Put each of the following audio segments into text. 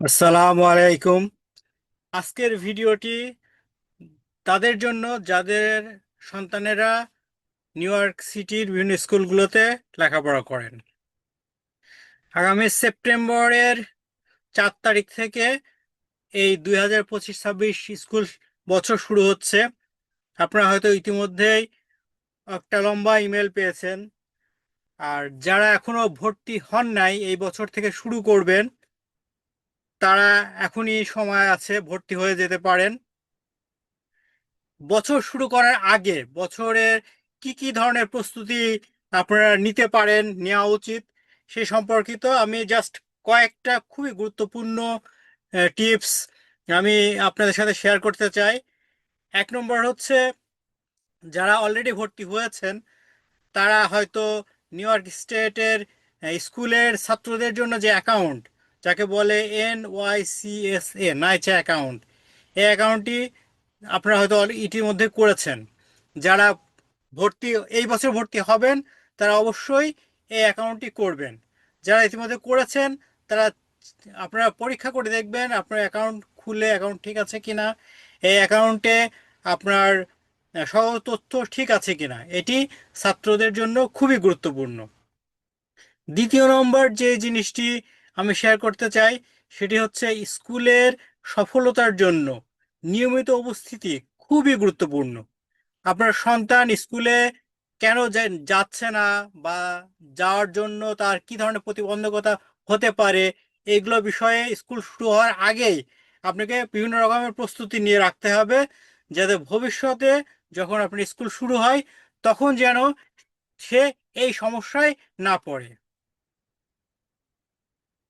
আসসালামু আলাইকুম। আজকের ভিডিওটি তাদের জন্য, যাদের সন্তানেরা নিউ ইয়র্ক সিটির বিভিন্ন স্কুলগুলোতে লেখাপড়া করেন। আগামী সেপ্টেম্বরের চার তারিখ থেকে এই দুই হাজার পঁচিশ ছাব্বিশ স্কুল বছর শুরু হচ্ছে। আপনারা হয়তো ইতিমধ্যেই একটা লম্বা ইমেল পেয়েছেন। আর যারা এখনও ভর্তি হন নাই, এই বছর থেকে শুরু করবেন। তারা এখনই সময় আছে, ভর্তি হয়ে যেতে পারেন। বছর শুরু করার আগে বছরের কি কি ধরনের প্রস্তুতি আপনারা নিতে পারেন নেওয়া উচিত সে সম্পর্কিত আমি জাস্ট কয়েকটা খুবই গুরুত্বপূর্ণ টিপস আমি আপনাদের সাথে শেয়ার করতে চাই। এক নম্বর হচ্ছে, যারা অলরেডি ভর্তি হয়েছেন, তারা হয়তো নিউ ইয়র্ক স্টেটের স্কুলের ছাত্রদের জন্য যে অ্যাকাউন্ট যাকে বলে N Y C S A নাইচা account এই অ্যাকাউন্টটি আপনারা হয়তো ইতিমধ্যে করেছেন। যারা ভর্তি, এই বছর ভর্তি হবেন, তারা অবশ্যই এই অ্যাকাউন্টটি করবেন। যারা ইতিমধ্যে করেছেন, তারা আপনারা পরীক্ষা করে দেখবেন আপনার অ্যাকাউন্ট খুলে অ্যাকাউন্ট ঠিক আছে কি না এই অ্যাকাউন্টে আপনার সহ তথ্য ঠিক আছে কিনা। এটি ছাত্রদের জন্য খুবই গুরুত্বপূর্ণ। দ্বিতীয় নম্বর যে জিনিসটি আমি শেয়ার করতে চাই সেটি হচ্ছে স্কুলের সফলতার জন্য নিয়মিত উপস্থিতি খুবই গুরুত্বপূর্ণ। আপনার সন্তান স্কুলে কেন যাচ্ছে না বা যাওয়ার জন্য তার কি ধরনের প্রতিবন্ধকতা হতে পারে এগুলো বিষয়ে স্কুল শুরু হওয়ার আগেই আপনাকে বিভিন্ন রকমের প্রস্তুতি নিয়ে রাখতে হবে যাতে ভবিষ্যতে যখন আপনার স্কুল শুরু হয় তখন যেন সে এই সমস্যায় না পড়ে।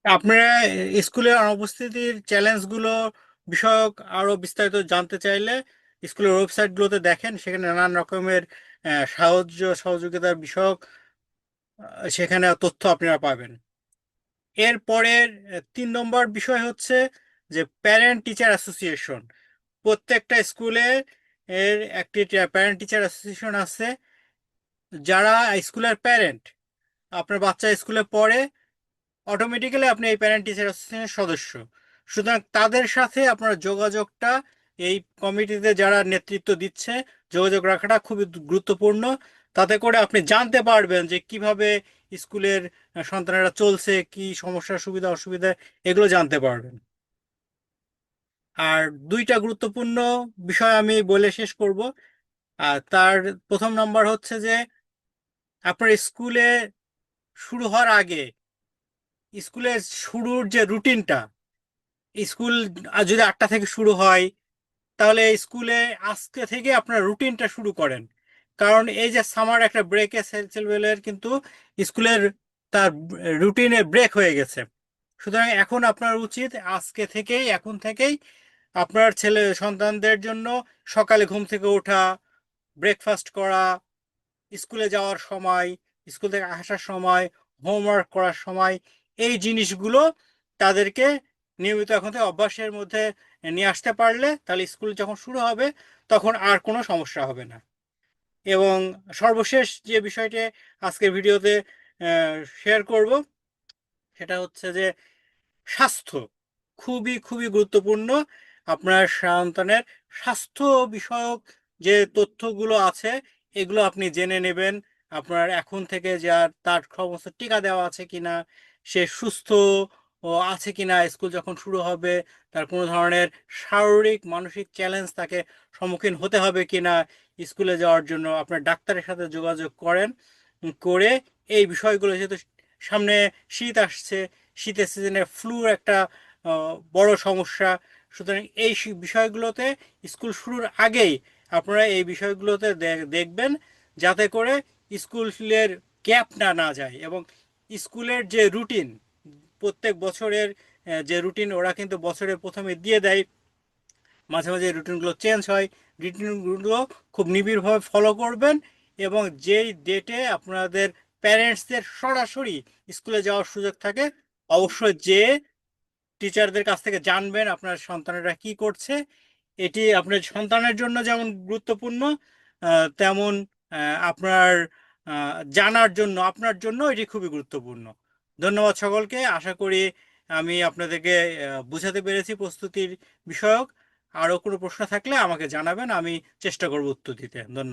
আপনারা স্কুলের অনুপস্থিতির চ্যালেঞ্জগুলো বিষয়ক আরও বিস্তারিত জানতে চাইলে স্কুলের ওয়েবসাইটগুলোতে দেখেন, সেখানে নানান রকমের সাহায্য সহযোগিতার বিষয়ক সেখানে তথ্য আপনারা পাবেন। এরপরের তিন নম্বর বিষয় হচ্ছে যে প্যারেন্ট টিচার অ্যাসোসিয়েশন প্রত্যেকটা স্কুলে এর একটি প্যারেন্ট টিচার অ্যাসোসিয়েশন আছে। যারা স্কুলের প্যারেন্ট আপনার বাচ্চা স্কুলে পড়ে অটোমেটিক্যালি আপনি এই প্যারেন্ট টিচার অ্যাসোসিয়েশনের সদস্য। সুতরাং তাদের সাথে আপনার যোগাযোগটা এই কমিটিতে যারা নেতৃত্ব দিচ্ছে, যোগাযোগ রাখাটা খুবই গুরুত্বপূর্ণ। তাতে করে আপনি জানতে পারবেন যে কীভাবে স্কুলের সন্তানেরা চলছে, কি সমস্যা, সুবিধা, অসুবিধা, এগুলো জানতে পারবেন। আর দুইটা গুরুত্বপূর্ণ বিষয় আমি বলে শেষ করব। আর তার প্রথম নাম্বার হচ্ছে যে, আপনার স্কুলে শুরু হওয়ার আগে স্কুলের শুরুর যে রুটিনটা, স্কুল যদি আটটা থেকে শুরু হয়, তাহলে স্কুলে আজকে থেকে আপনার রুটিনটা শুরু করেন। কারণ এই যে সামার একটা ব্রেকে ছেলেবেলের কিন্তু স্কুলের তার রুটিনে ব্রেক হয়ে গেছে। সুতরাং এখন আপনার উচিত আজকে থেকেই, এখন থেকেই আপনার ছেলে, সন্তানদের জন্য সকালে ঘুম থেকে ওঠা ব্রেকফাস্ট করা, স্কুলে যাওয়ার সময়, স্কুল থেকে আসার সময় হোমওয়ার্ক করার সময় এই জিনিসগুলো তাদেরকে নিয়মিত এখন থেকে অভ্যাসের মধ্যে নিয়ে আসতে পারলে তাহলে স্কুল যখন শুরু হবে, তখন আর কোনো সমস্যা হবে না। এবং সর্বশেষ যে বিষয়টি আজকের ভিডিওতে শেয়ার করব, সেটা হচ্ছে যে স্বাস্থ্য খুবই খুবই গুরুত্বপূর্ণ। আপনার সন্তানের স্বাস্থ্য বিষয়ক যে তথ্যগুলো আছে, এগুলো আপনি জেনে নেবেন। আপনার এখন থেকে যা তার সমস্ত টিকা দেওয়া আছে কিনা সে সুস্থ আছে কিনা, স্কুল যখন শুরু হবে, তার কোনো ধরনের শারীরিক, মানসিক চ্যালেঞ্জ তাকে সম্মুখীন হতে হবে কিনা, স্কুলে যাওয়ার জন্য আপনার ডাক্তারের সাথে যোগাযোগ করেন, করে এই বিষয়গুলো যেহেতু সামনে শীত আসছে, শীতের সিজনে ফ্লুর একটা বড় সমস্যা। সুতরাং এই বিষয়গুলোতে স্কুল শুরুর আগেই আপনারা এই বিষয়গুলোতে দেখবেন, যাতে করে স্কুলের গ্যাপ না না যায় এবং স্কুলের যে রুটিন, প্রত্যেক বছরের যে রুটিন ওরা কিন্তু বছরের প্রথমে দিয়ে দেয়। মাঝে মাঝে রুটিনগুলো চেঞ্জ হয়। রুটিনগুলো খুব নিবিড়ভাবে ফলো করবেন এবং যেই ডেটে আপনাদের প্যারেন্টসদের সরাসরি স্কুলে যাওয়ার সুযোগ থাকে, অবশ্যই যে টিচারদের কাছ থেকে জানবেন আপনার সন্তানেরা কি করছে, এটি আপনার সন্তানের জন্য যেমন গুরুত্বপূর্ণ তেমন আপনার জানার জন্য, আপনার জন্য এটি খুবই গুরুত্বপূর্ণ। ধন্যবাদ সকলকে। আশা করি আমি আপনাদেরকে বুঝাতে পেরেছি প্রস্তুতির বিষয়ক। আরও কোনো প্রশ্ন থাকলে আমাকে জানাবেন, আমি চেষ্টা করব উত্তর দিতে। ধন্যবাদ।